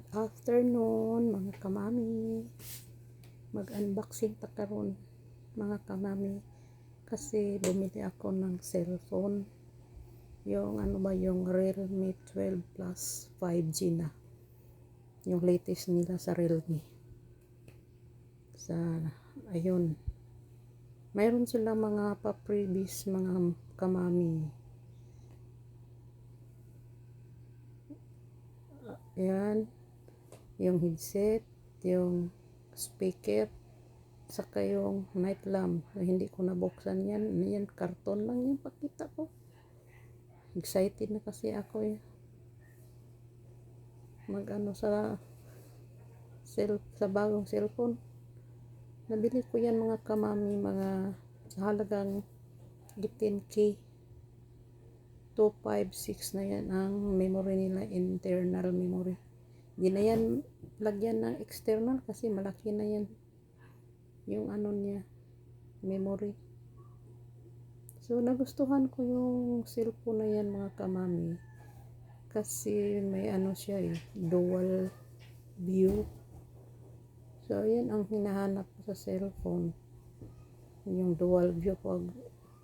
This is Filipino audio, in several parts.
Good afternoon mga kamami. Mag-unboxing ta karon mga kamami kasi bumili ako ng cellphone. Yung ano ba yung Realme 12 Plus 5G na. Yung latest nila sa Realme. Sa ayun. Mayroon silang mga pa-previous mga kamami. Ayan. Yung headset, yung speaker, saka yung night lamp. Hindi ko nabuksan yan. Yan, karton lang yung pakita ko. Excited na kasi ako eh. Mag ano sa cell, sa bagong cellphone. Nabili ko yan mga kamami, mga halagang 18k. 256 na yan ang memory nila, internal memory. Hindi na yan lagyan ng external kasi malaki na yan yung ano niya, memory. So, nagustuhan ko yung cellphone na yan mga kamami. Kasi may ano siya eh, dual view. So, yan ang hinahanap ko sa cellphone. Yung dual view pag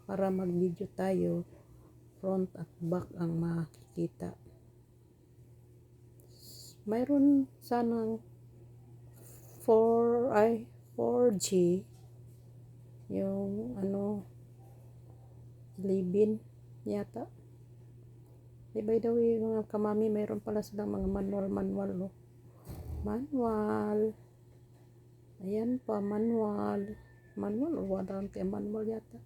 para mag-video tayo front at back ang makikita. Mayroon sanang 4 ay 4G yung ano libin yata. Eh, by the way, mga kamami, mayroon pala silang mga manual-manual, no? Manual. Ayan pa, manual. Manual, o wala manual yata.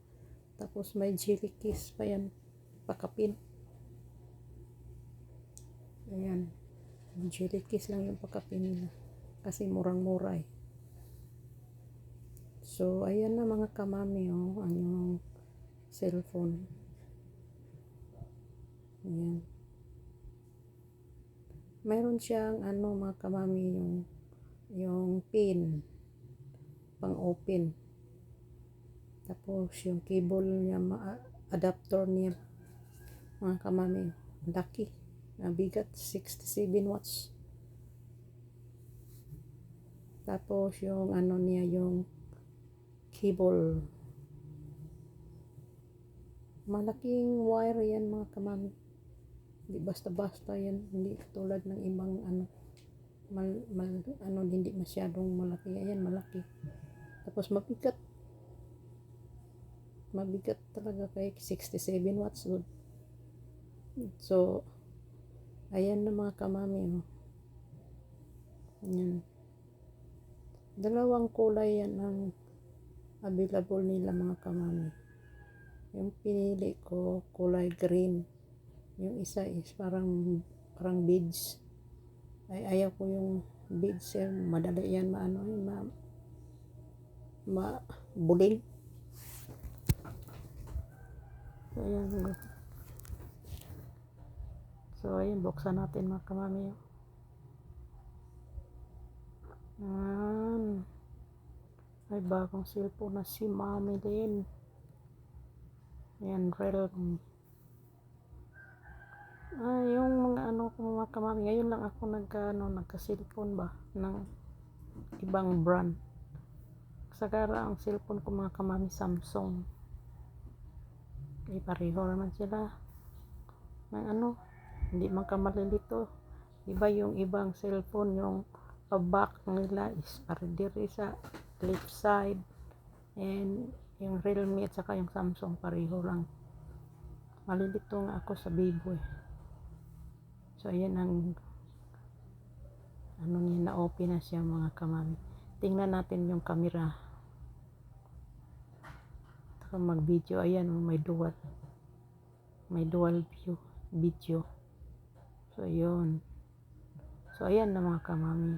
Tapos may jelly kiss pa yan pakapin. Ayan. Jelly kiss lang yung pakapin nila. Kasi murang-mura eh. So, ayan na mga kamami oh, ang yung cellphone. Ayan. Mayroon siyang ano mga kamami yung yung pin pang open. Tapos yung cable niya, adapter niya mga kamami laki nabigat 67 watts. Tapos yung ano niya yung cable. Malaking wire yan mga kamami hindi basta basta yan. Hindi tulad ng ibang ano mal, mal, ano hindi masyadong malaki. Ayan malaki. Tapos mabigat. Mabigat talaga kay 67 watts. Good. So, ayan na mga kamami. Oh. Ayan. Dalawang kulay yan ang available nila mga kamami. Yung pinili ko, kulay green. Yung isa is parang parang beads. Ay, ayaw ko yung beads yan. Madali yan maano yun, ma, ma buling. Ayan. So, ayun, buksan natin mga kamami. Ayan. Ay, bagong cellphone na si Mami din. Ayan, Realme. Ah, yung mga ano ko mga kamami, ngayon lang ako nagka, ano, nagka-cellphone ba ng ibang brand. Sagara ang cellphone ko mga kamami Samsung. Ipareho naman sila. Ng ano, hindi man ka malilito. Iba yung ibang cellphone yung back nila is para diri sa left side and yung Realme at saka yung Samsung pareho lang. Malilito nga ako sa Bibo eh. So ayan ang ano niya na open na siya mga kamami. Tingnan natin yung camera. Saka mag video ayan may dual may dual view video So, yun. So, ayan na mga kamami.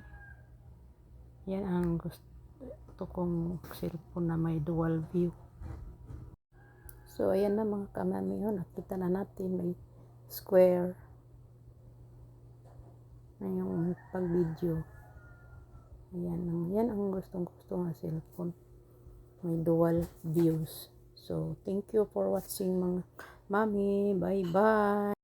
Yan ang gusto kong cellphone na may dual view. So, ayan na mga kamami yun. Nakita na natin may square na yung pag-video. Ayan, yan ang gustong gusto ng cellphone. May dual views. So, thank you for watching mga mami. Bye-bye.